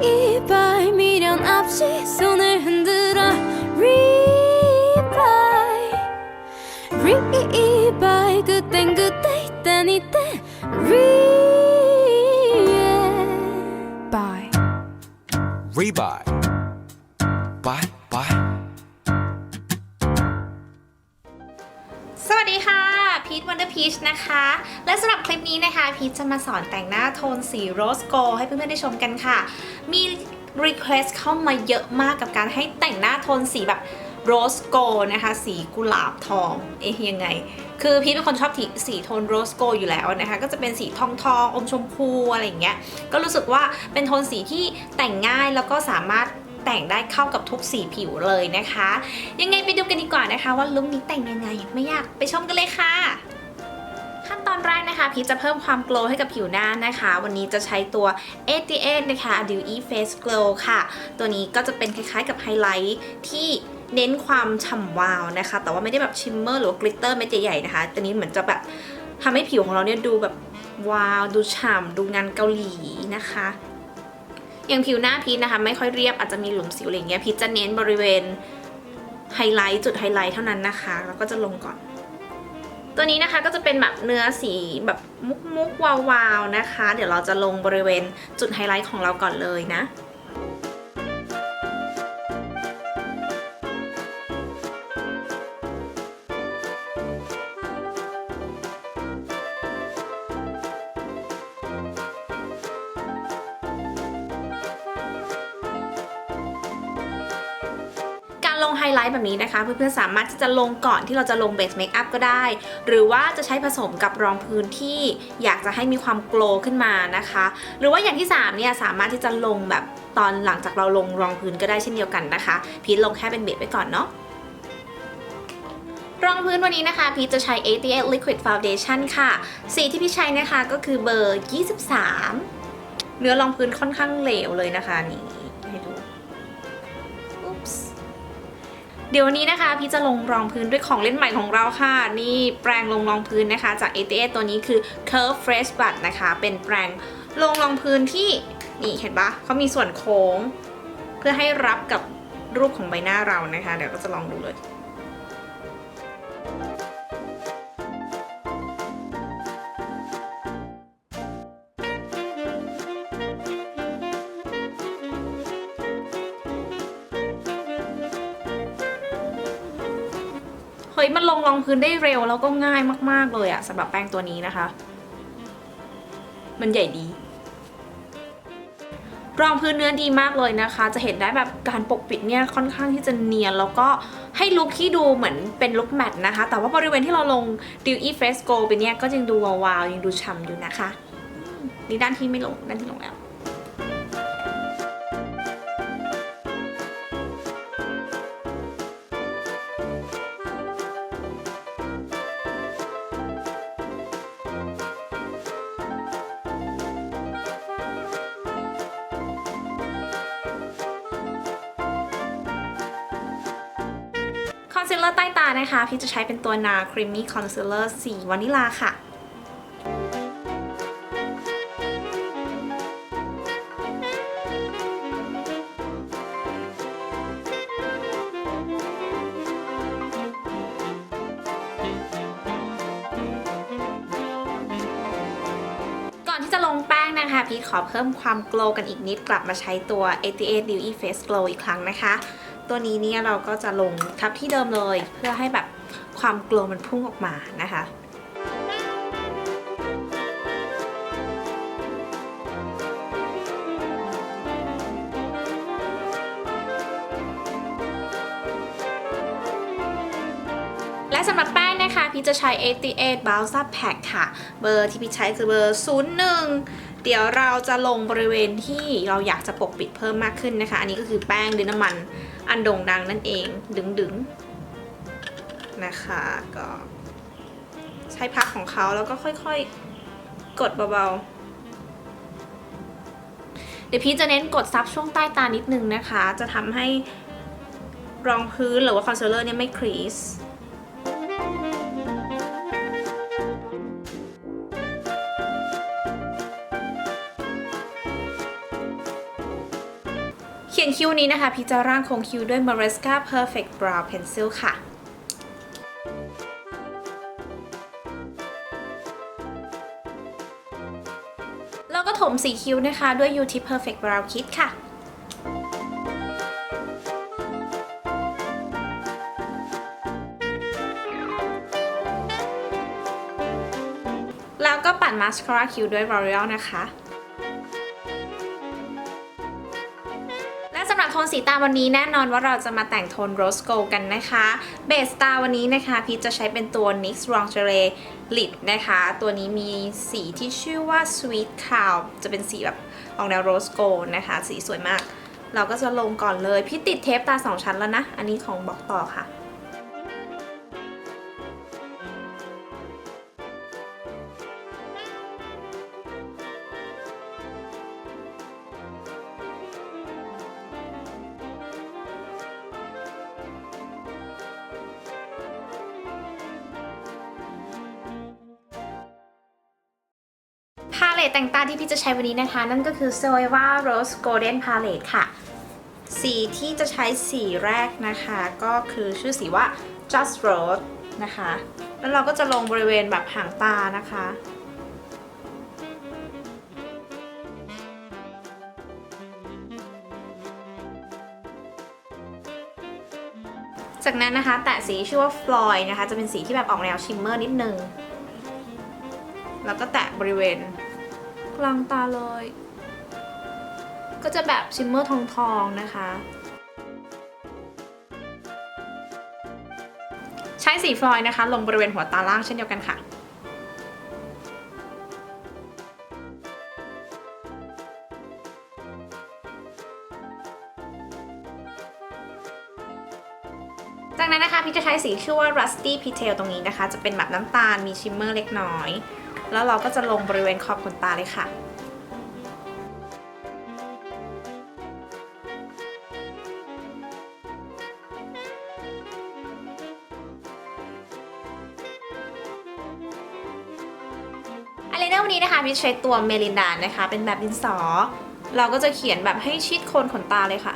리바이 미련 없이 손을 흔들어. 리바이 리바이 그땐 그때 이땐 이때. 리바이 Rebuy. พีชนะคะ และสำหรับคลิปนี้นะคะพีทจะมาสอนแต่งหน้าโทนสีโรสโกให้เพื่อนๆได้ชมกันค่ะ มีรีเควสเข้ามาเยอะมากกับการให้แต่งหน้าโทนสีแบบโรสโกนะคะ สีกุหลาบทอง เอ๊ยยังไง คือพีทเป็นคนชอบสีโทนโรสโกอยู่แล้วนะคะ ก็จะเป็นสีทองทองอมชมพูอะไรอย่างเงี้ย ก็รู้สึกว่าเป็นโทนสีที่แต่งง่ายแล้วก็สามารถแต่งได้เข้ากับทุกสีผิวเลยนะคะ ยังไงไปดูกันดีกว่านะคะ ว่าลุคนี้แต่งยังไง ไม่อยากไปชมกันเลยค่ะ ขั้นตอนแรกนะคะพีจะเพิ่มความโกลให้กับผิวหน้านะคะ วันนี้จะใช้ตัว 88นะคะ Dewy Face Glow ค่ะ ตัวนี้ก็จะเป็นคล้ายๆกับไฮไลท์ที่เน้นความฉ่ำวาวนะคะ แต่ว่าไม่ได้แบบชิมเมอร์หรือกลิตเตอร์เม็ดใหญ่ๆนะคะ ตัวนี้เหมือนจะแบบทำให้ผิวของเราเนี่ยดูแบบวาวดูฉ่ำดูงานเกาหลีนะคะอย่างผิวหน้าพีชนะคะ ไม่ค่อยเรียบอาจจะมีหลุมสิวอะไรเงี้ยพีชจะเน้นบริเวณไฮไลท์จุดไฮไลท์เท่านั้นนะคะ แล้วก็จะลงก่อน ตัวนี้นะคะก็จะเป็นแบบเนื้อสีแบบมุกมุกๆวาวๆนะคะ เดี๋ยวเราจะลงบริเวณจุดไฮไลท์ของเราก่อนเลยนะ ลงไฮไลท์แบบนี้นะคะ เพื่อนๆสามารถที่จะลงก่อนที่เราจะลงเบสเมคอัพก็ได้ หรือว่าจะใช้ผสมกับรองพื้นที่อยากจะให้มีความโกลว์ขึ้นมานะคะ หรือว่าอย่างที่3เนี่ยสามารถที่จะลงแบบตอนหลังจากเราลงรองพื้นก็ได้เช่นเดียวกันนะคะ พีทลงแค่เป็นเบสไว้ก่อนเนาะรองพื้นวันนี้นะคะ พีทจะใช้ 88 Liquid Foundation ค่ะ สีที่พี่ใช้นะคะก็คือเบอร์ 23 เนื้อรองพื้นค่อนข้างเหลวเลยนะคะนี่ เดี๋ยววันนี้นะคะพี่จะลงรองพื้นด้วยของเล่นใหม่ของเราค่ะ นี่แปรงลงรองพื้นนะคะ จาก A T S ตัวนี้คือ Curve Fresh b u t นะคะ เป็นแปรงลงรองพื้นที่นี่เห็นปะเขามีส่วนโค้ง เพื่อให้รับกับรูปของใบหน้าเรานะคะ เดี๋ยวก็จะลองดูเลย มันลงรองพื้นได้เร็วแล้วก็ง่ายมาก ๆ เลยอะสำหรับแป้งตัวนี้นะคะ มันใหญ่ดี รองพื้นเนื้อดีมากเลยนะคะ จะเห็นได้แบบการปกปิดเนี่ยค่อนข้างที่จะเนียนแล้วก็ให้ลุคที่ดูเหมือนเป็นลุคแมทนะคะ แต่ว่าบริเวณที่เราลง Dewy Fresh Glow ไปเนี่ยก็ยังดูวาวๆยังดูฉ่ำอยู่นะคะนี่ด้านที่ไม่ลงด้านที่ลงแล้ว อนซีลเลอร์ใต้ตานะคะ พี่จะใช้เป็นตัวนา Creamy Concealer สีวานิลาค่ะก่อนที่จะลงแป้งนะคะ พีทขอเพิ่มความโกลกันอีกนิดกลับมาใช้ตัว88 Dewy Face Glow อีกครั้งนะคะ ตัวนี้เนี่ยเราก็จะลงทับที่เดิมเลย เพื่อให้แบบความกลว์มันพุ่งออกมานะคะและสำหรับแป้งนะคะ พี่จะใช้ 88 Balsa Pack ค่ะ เบอร์ที่พี่ใช้คือเบอร์ 01 เดี๋ยวเราจะลงบริเวณที่เราอยากจะปกปิดเพิ่มมากขึ้นนะคะ อันนี้ก็คือแป้งดินน้ำมัน อันโด่งดังนั่นเองดึงๆนะคะก็ใช้พักของเขาแล้วก็ค่อยๆ กดเบาๆ เดี๋ยวพี่จะเน้นกดซับช่วงใต้ตานิดนึงนะคะ จะทำให้รองพื้นหรือว่าคอนซีลเลอร์เนี่ยไม่ครีส ยนคิ้วนี้นะคะ พี่จะร่างโครงคิ้วด้วย Maresca Perfect Brow Pencil ค่ะแล้วก็ถมสีคิ้วนะคะ ด้วย UT Perfect Brow Kit ค่ะแล้วก็ปัดมาสคาร่าคิ้วด้วย L'Oreal นะคะ รับโทนสีตาวันนี้แน่นอนว่าเราจะมาแต่งโทนโรสโกลกันนะคะเบสตาวันนี้นะคะพีจะใช้เป็นตัว NYX r o n g e r e Lid นะคะ ตัวนี้มีสีที่ชื่อว่า Sweet Cow จะเป็นสีแบบออกแนวโรสโกลนะคะ สีสวยมาก เราก็จะลงก่อนเลย พี่ติดเทปตา2ชั้นแล้วนะ อันนี้ของบอกต่อค่ะ ตแต่งตาที่พี่จะใช้วันนี้นะคะ นั่นก็คือ s o e v a Rose Golden Palette ค่ะ สีที่จะใช้สีแรกนะคะ ก็คือชื่อสีว่า Just Rose นะคะ แล้วเราก็จะลงบริเวณแบบหางตานะคะจากนั้นนะคะ แตะสีชื่อว่า Floyd นะคะ จะเป็นสีที่แบบออกแนวชิมเมอร์นิดนึง แล้วก็แตะบริเวณ กลางตาเลย ก็จะแบบชิมเมอร์ทองทองๆนะคะ ใช้สีฟลอยด์นะคะ ลงบริเวณหัวตาล่างเช่นเดียวกันค่ะจากนั้นนะคะพี่จะใช้สีชื่อว่า rusty petal ตรงนี้นะคะ จะเป็นแบบน้ำตาลมีชิมเมอร์เล็กน้อย แล้วเราก็จะลงบริเวณขอบขนตาเลยค่ะอายไลเนอร์วันนี้นะคะพี่ใช้ตัวเมลินดานะคะ เป็นแบบดินสอ เราก็จะเขียนแบบให้ชิดโคนขนตาเลยค่ะ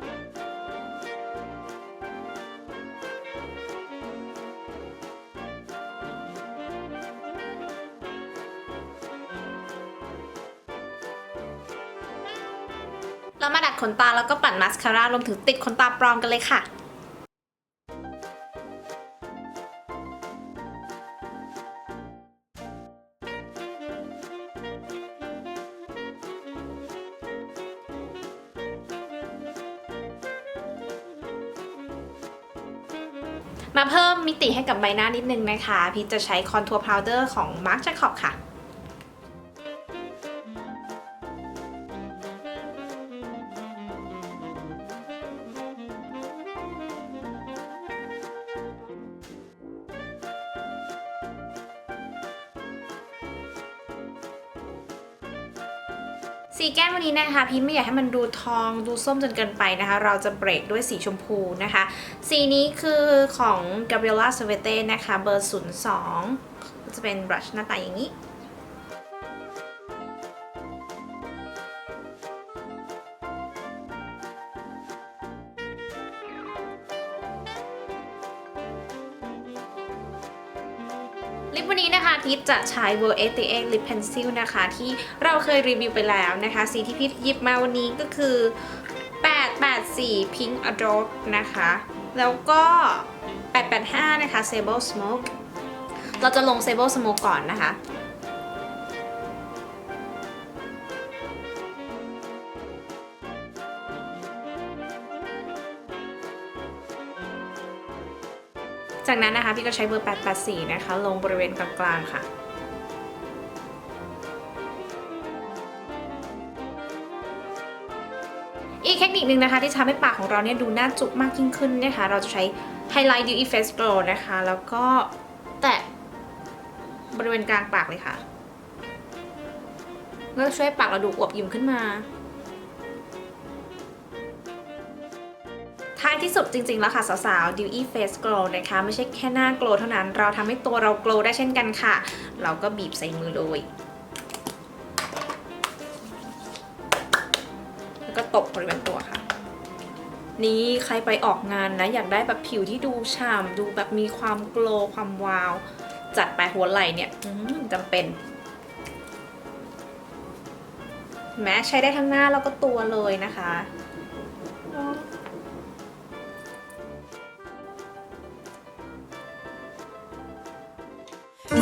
เรามาดัดขนตาแล้วก็ปั่นมาสคาร่ารวมถึงติดขนตาปลอมกันเลยค่ะมาเพิ่มมิติให้กับใบหน้านิดนึงนะคะ พีจะใช้คอนทัวร์พาวเดอร์ของ Marc Jacob ค่ะ สีแก้มวันนี้นะคะพีทไม่อยากให้มันดูทองดูส้มจนเกินไปนะคะ เราจะเบรกด้วยสีชมพูนะคะ สีนี้คือของ Gabriela s a v e t e นะคะ เบอร์ 02 ก็จะเป็นบรัชหน้าตาอย่างนี้ ลิปวันนี้นะคะพิทจะใช้ v e r 88 Lip Pencil นะคะ ที่เราเคยรีวิวไปแล้วนะคะ สีที่พีทหยิบมาวันนี้ก็คือ 884 Pink Adore นะคะ แล้วก็ 885 นะคะ Sable Smoke เราจะลง Sable Smoke ก่อนนะคะ จากนั้นนะคะพี่ก็ใช้เบอร์ 884 นะคะ ลงบริเวณกลางๆค่ะอีกเทคนิคนึงนะคะที่ทำให้ปากของเราเนี่ยดูน่าจุกมากยิ่งขึ้นนะคะ เราจะใช้ Highlight Dewy Face Glow นะคะ แล้วก็แตะบริเวณกลางปากเลยค่ะเพื่อช่วยปากเราดูอวบอิ่มขึ้นมา ท้ายที่สุดจริงๆ แล้วค่ะสาวๆ Dewy Face Glow นะคะ ไม่ใช่แค่หน้า glow เท่านั้น เราทำให้ตัวเรา glow ได้เช่นกันค่ะ เราก็บีบใส่มือเลย แล้วก็ตบบริเวณตัวค่ะ นี่ใครไปออกงานนะ อยากได้แบบผิวที่ดูฉ่ำดูแบบมีความโกลความวาว จัดไปหัวไหล่เนี่ยจำเป็นเห็นไหมใช้ได้ทั้งหน้าแล้วก็ตัวเลยนะคะ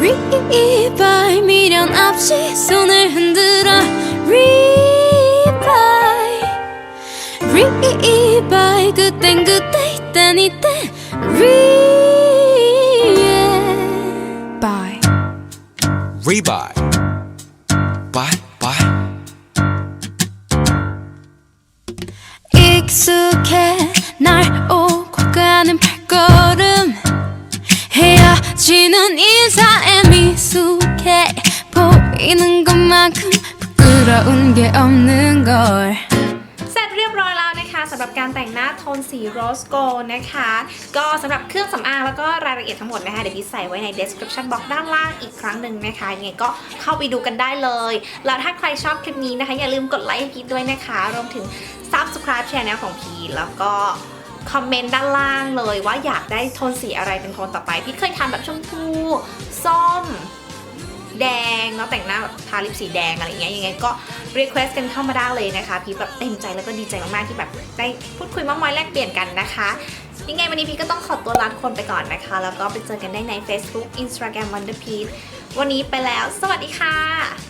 리바이 미련 없이 손을 흔들어 리바이 리바이 그땐 그때 이땐 이때 리바이 부끄러운 게 없는 걸 เสร็จเรียบร้อยแล้วนะคะสำหรับการแต่งหน้าโทนสีโรสโกลนะคะ ก็สำหรับเครื่องสำอางแล้วก็รายละเอียดทั้งหมดนะคะ เดี๋ยวพี่ใส่ไว้ใน description box ด้านล่างอีกครั้งหนึ่งนะคะยังไงก็เข้าไปดูกันได้เลย แล้วถ้าใครชอบคลิปนี้นะคะ อย่าลืมกดไลค์ให้พีทด้วยนะคะ รวมถึง subscribe channel ของพีทแล้วก็คอมเมนต์ด้านล่างเลยว่าอยากได้โทนสีอะไรเป็นโทนต่อไป พีทเคยทำแบบชมพูส้ม ม แดงเนาะแต่งหน้าแบบทาลิปสีแดงอะไรอย่างเงี้ยยังไงก็ request กันเข้ามาได้เลยนะคะ พีแบบเต็มใจแล้วก็ดีใจมากๆที่แบบได้พูดคุยมากมายแลกเปลี่ยนกันนะคะยังไงวันนี้พีก็ต้องขอตัวลาทุกคนไปก่อนนะคะ แล้วก็ไปเจอกันได้ใน Facebook Instagram Wonder p e a วันนี้ไปแล้ว สวัสดีค่ะ